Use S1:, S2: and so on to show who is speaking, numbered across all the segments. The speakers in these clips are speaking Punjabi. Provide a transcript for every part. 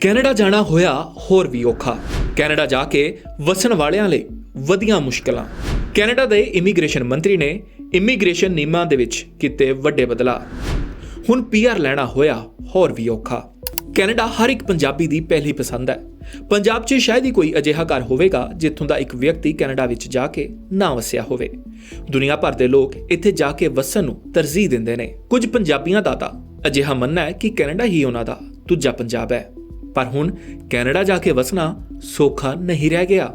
S1: ਕੈਨੇਡਾ ਜਾਣਾ ਹੋਇਆ ਹੋਰ ਵੀ ਔਖਾ। ਕੈਨੇਡਾ ਜਾ ਕੇ ਵਸਣ ਵਾਲਿਆਂ ਲਈ ਵਧੀਆਂ ਮੁਸ਼ਕਲਾਂ। ਕੈਨੇਡਾ ਦੇ ਇਮੀਗ੍ਰੇਸ਼ਨ ਮੰਤਰੀ ਨੇ ਇਮੀਗ੍ਰੇਸ਼ਨ ਨਿਯਮਾਂ ਦੇ ਵਿੱਚ ਕੀਤੇ ਵੱਡੇ ਬਦਲਾਅ। ਹੁਣ ਪੀਆਰ ਲੈਣਾ ਹੋਇਆ ਹੋਰ ਵੀ ਔਖਾ। ਕੈਨੇਡਾ ਹਰ ਇੱਕ ਪੰਜਾਬੀ ਦੀ ਪਹਿਲੀ ਪਸੰਦ ਹੈ। ਪੰਜਾਬ 'ਚ ਸ਼ਾਇਦ ਹੀ ਕੋਈ ਅਜਿਹਾ ਘਰ ਹੋਵੇਗਾ ਜਿੱਥੋਂ ਦਾ ਇੱਕ ਵਿਅਕਤੀ ਕੈਨੇਡਾ ਵਿੱਚ ਜਾ ਕੇ ਨਾ ਵਸਿਆ ਹੋਵੇ। ਦੁਨੀਆ ਭਰ ਦੇ ਲੋਕ ਇੱਥੇ ਜਾ ਕੇ ਵਸਣ ਨੂੰ ਤਰਜੀਹ ਦਿੰਦੇ ਨੇ। ਕੁਝ ਪੰਜਾਬੀਆਂ ਦਾ ਤਾਂ ਅਜਿਹਾ ਮੰਨਣਾ ਹੈ ਕਿ ਕੈਨੇਡਾ ਹੀ ਉਹਨਾਂ ਦਾ ਦੂਜਾ ਪੰਜਾਬ ਹੈ। ਪਰ ਹੁਣ ਕੈਨੇਡਾ ਜਾ ਕੇ ਵਸਣਾ ਸੌਖਾ ਨਹੀਂ ਰਹਿ ਗਿਆ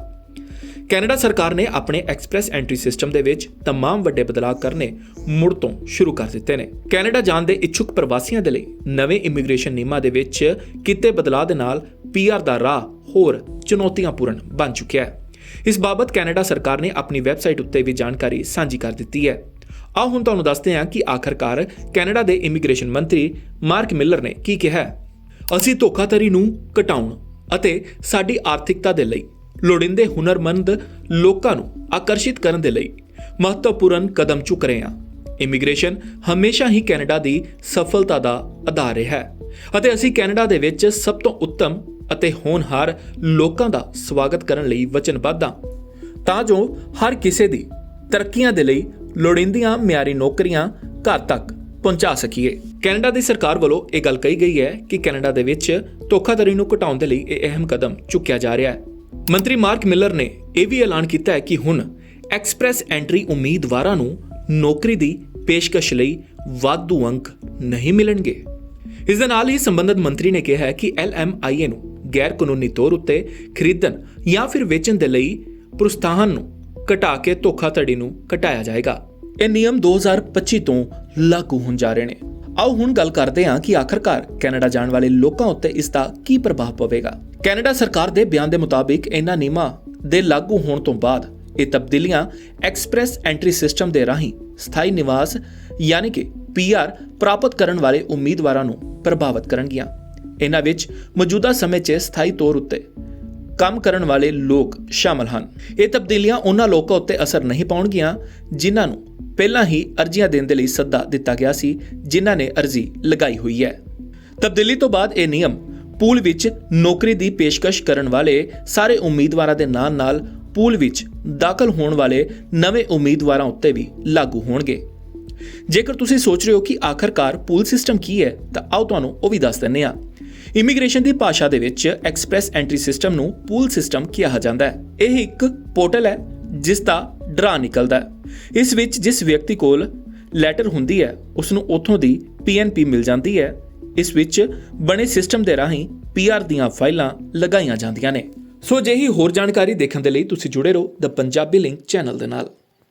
S1: ਕੈਨੇਡਾ ਸਰਕਾਰ ਨੇ ਆਪਣੇ ਐਕਸਪ੍ਰੈਸ ਐਂਟਰੀ ਸਿਸਟਮ ਦੇ ਵਿੱਚ तमाम ਵੱਡੇ ਬਦਲਾਅ ਕਰਨੇ ਮੁੜ ਤੋਂ ਸ਼ੁਰੂ ਕਰ ਦਿੱਤੇ ਨੇ ਕੈਨੇਡਾ ਜਾਣ ਦੇ ਇੱਛੁਕ ਪ੍ਰਵਾਸੀਆਂ ਦੇ ਲਈ ਨਵੇਂ ਇਮੀਗ੍ਰੇਸ਼ਨ ਨਿਯਮਾਂ ਦੇ ਵਿੱਚ ਕੀਤੇ ਬਦਲਾਅ ਦੇ ਨਾਲ ਪੀਆਰ ਦਾ ਰਾਹ ਹੋਰ ਚੁਣੌਤੀਆਂਪੂਰਨ ਬਣ ਚੁੱਕਿਆ ਹੈ ਇਸ ਬਾਬਤ ਕੈਨੇਡਾ ਸਰਕਾਰ ਨੇ ਆਪਣੀ ਵੈਬਸਾਈਟ ਉੱਤੇ ਵੀ ਜਾਣਕਾਰੀ ਸਾਂਝੀ ਕਰ ਦਿੱਤੀ ਹੈ ਆਓ ਹੁਣ ਤੁਹਾਨੂੰ ਦੱਸਦੇ ਹਾਂ ਕਿ ਆਖਰਕਾਰ ਕੈਨੇਡਾ ਦੇ ਇਮੀਗ੍ਰੇਸ਼ਨ ਮੰਤਰੀ ਮਾਰਕ ਮਿਲਰ ਨੇ ਕੀ ਕਿਹਾ ਹੈ ਅਸੀਂ ਧੋਖਾਧੜੀ ਨੂੰ ਘਟਾਉਣ ਅਤੇ ਸਾਡੀ ਆਰਥਿਕਤਾ ਦੇ ਲਈ ਲੋੜੀਂਦੇ ਹੁਨਰਮੰਦ ਲੋਕਾਂ ਨੂੰ ਆਕਰਸ਼ਿਤ ਕਰਨ ਦੇ ਲਈ ਮਹੱਤਵਪੂਰਨ ਕਦਮ ਚੁੱਕ ਰਹੇ ਹਾਂ। ਇਮੀਗ੍ਰੇਸ਼ਨ ਹਮੇਸ਼ਾ ਹੀ ਕੈਨੇਡਾ ਦੀ ਸਫਲਤਾ ਦਾ ਆਧਾਰ ਰਿਹਾ ਹੈ ਅਤੇ ਅਸੀਂ ਕੈਨੇਡਾ ਦੇ ਵਿੱਚ ਸਭ ਤੋਂ ਉੱਤਮ ਅਤੇ ਹੋਣਹਾਰ ਲੋਕਾਂ ਦਾ ਸਵਾਗਤ ਕਰਨ ਲਈ ਵਚਨਬੱਧ ਹਾਂ। ਤਾਂ ਜੋ ਹਰ ਕਿਸੇ ਦੀ ਤਰੱਕੀਆਂ ਦੇ ਲਈ ਲੋੜੀਂਦੀਆਂ ਮਿਆਰੀ ਨੌਕਰੀਆਂ ਘਰ ਤੱਕ ਪਹੁੰਚਾ ਸਕੀਏ। ਕੈਨੇਡਾ ਦੀ ਸਰਕਾਰ ਵੱਲੋਂ ਇਹ ਗੱਲ ਕਹੀ ਗਈ ਹੈ ਕਿ ਕੈਨੇਡਾ ਦੇ ਵਿੱਚ ਧੋਖਾਧੜੀ ਨੂੰ ਘਟਾਉਣ ਦੇ ਲਈ ਇਹ ਅਹਿਮ ਕਦਮ ਚੁੱਕਿਆ ਜਾ ਰਿਹਾ ਹੈ। ਮੰਤਰੀ ਮਾਰਕ ਮਿਲਰ ਨੇ ਇਹ ਵੀ ਐਲਾਨ ਕੀਤਾ ਹੈ ਕਿ ਹੁਣ ਐਕਸਪ੍ਰੈਸ ਐਂਟਰੀ ਉਮੀਦਵਾਰਾਂ ਨੂੰ ਨੌਕਰੀ ਦੀ ਪੇਸ਼ਕਸ਼ ਲਈ ਵਾਧੂ ਅੰਕ ਨਹੀਂ ਮਿਲਣਗੇ। ਇਸ ਦੇ ਨਾਲ ਹੀ ਸੰਬੰਧਿਤ ਮੰਤਰੀ ਨੇ ਕਿਹਾ ਹੈ ਕਿ LMIA ਨੂੰ ਗੈਰ ਕਾਨੂੰਨੀ ਤੌਰ ਉੱਤੇ ਖਰੀਦਣ ਜਾਂ ਫਿਰ ਵੇਚਣ ਦੇ ਲਈ ਪ੍ਰੋਤਸਾਹਨ ਨੂੰ ਘਟਾ ਕੇ ਧੋਖਾਧੜੀ ਨੂੰ ਘਟਾਇਆ ਜਾਏਗਾ। ਇਹ ਨਿਯਮ 2025 ਤੋਂ ਲਾਗੂ ਹੋਣ ਜਾ ਰਹੇ ਨੇ। ਆਓ ਹੁਣ ਗੱਲ ਕਰਦੇ ਹਾਂ ਕਿ ਆਖਰਕਾਰ ਕੈਨੇਡਾ ਜਾਣ ਵਾਲੇ ਲੋਕਾਂ ਉੱਤੇ ਇਸ ਦਾ ਕੀ ਪ੍ਰਭਾਵ ਪਵੇਗਾ। ਕੈਨੇਡਾ ਸਰਕਾਰ ਦੇ ਬਿਆਨ ਦੇ ਮੁਤਾਬਿਕ ਇਹਨਾਂ ਨਿਯਮਾਂ ਦੇ ਲਾਗੂ ਹੋਣ ਤੋਂ ਬਾਅਦ ਇਹ ਤਬਦੀਲੀਆਂ ਐਕਸਪ੍ਰੈਸ ਐਂਟਰੀ ਸਿਸਟਮ ਦੇ ਰਾਹੀਂ ਸਥਾਈ ਨਿਵਾਸ ਯਾਨੀ ਕਿ ਪੀਆਰ ਪ੍ਰਾਪਤ ਕਰਨ ਵਾਲੇ ਉਮੀਦਵਾਰਾਂ ਨੂੰ ਪ੍ਰਭਾਵਿਤ ਕਰਨਗੀਆਂ। ਇਹਨਾਂ ਵਿੱਚ ਮੌਜੂਦਾ ਸਮੇਂ 'ਚ ਸਥਾਈ ਤੌਰ ਉੱਤੇ ਕੰਮ ਕਰਨ ਵਾਲੇ ਲੋਕ ਸ਼ਾਮਲ ਹਨ। ਇਹ ਤਬਦੀਲੀਆਂ ਉਹਨਾਂ ਲੋਕਾਂ ਉੱਤੇ ਅਸਰ ਨਹੀਂ ਪਾਉਣਗੀਆਂ, ਜਿਨ੍ਹਾਂ ਨੂੰ ਪਹਿਲਾਂ ਹੀ ਅਰਜ਼ੀਆਂ ਦੇਣ ਦੇ ਲਈ ਸੱਦਾ ਦਿੱਤਾ ਗਿਆ ਸੀ, ਜਿਨ੍ਹਾਂ ਨੇ ਅਰਜ਼ੀ ਲਗਾਈ ਹੋਈ ਹੈ। ਤਬਦੀਲੀ ਤੋਂ ਬਾਅਦ ਇਹ ਨਿਯਮ ਪੂਲ ਵਿੱਚ ਨੌਕਰੀ ਦੀ ਪੇਸ਼ਕਸ਼ ਕਰਨ ਵਾਲੇ ਸਾਰੇ ਉਮੀਦਵਾਰਾਂ ਦੇ ਨਾਲ-ਨਾਲ ਪੂਲ ਵਿੱਚ ਦਾਖਲ ਹੋਣ ਵਾਲੇ ਨਵੇਂ ਉਮੀਦਵਾਰਾਂ ਉੱਤੇ ਵੀ ਲਾਗੂ ਹੋਣਗੇ। ਜੇਕਰ ਤੁਸੀਂ ਸੋਚ ਰਹੇ ਹੋ ਕਿ ਆਖਰਕਾਰ ਪੂਲ ਸਿਸਟਮ ਕੀ ਹੈ, ਤਾਂ ਆਓ ਤੁਹਾਨੂੰ ਉਹ ਵੀ ਦੱਸ ਦਿੰਨੇ ਆ ਇਮੀਗ੍ਰੇਸ਼ਨ ਦੀ ਭਾਸ਼ਾ ਦੇ ਵਿੱਚ ਐਕਸਪ੍ਰੈਸ ਐਂਟਰੀ ਸਿਸਟਮ ਨੂੰ ਪੂਲ ਸਿਸਟਮ ਕਿਹਾ ਜਾਂਦਾ ਹੈ। ਇਹ ਇੱਕ ਪੋਰਟਲ ਹੈ, ਜਿਸ ਦਾ ਡਰਾ ਨਿਕਲਦਾ ਹੈ। ਇਸ ਵਿੱਚ ਜਿਸ ਵਿਅਕਤੀ ਕੋਲ ਲੈਟਰ ਹੁੰਦੀ ਹੈ ਉਸ ਨੂੰ ਉੱਥੋਂ ਦੀ ਪੀਐਨਪੀ ਮਿਲ ਜਾਂਦੀ ਹੈ। ਇਸ ਵਿੱਚ ਬਣੇ ਸਿਸਟਮ ਦੇ ਰਾਹੀਂ ਪੀਆਰ ਦੀਆਂ ਫਾਈਲਾਂ ਲਗਾਈਆਂ ਜਾਂਦੀਆਂ ਨੇ। ਸੋ ਅਜਿਹੀ ਹੋਰ ਜਾਣਕਾਰੀ ਦੇਖਣ ਦੇ ਲਈ ਤੁਸੀਂ ਜੁੜੇ ਰਹੋ ਦ ਪੰਜਾਬੀ ਲਿੰਕ ਚੈਨਲ ਦੇ ਨਾਲ।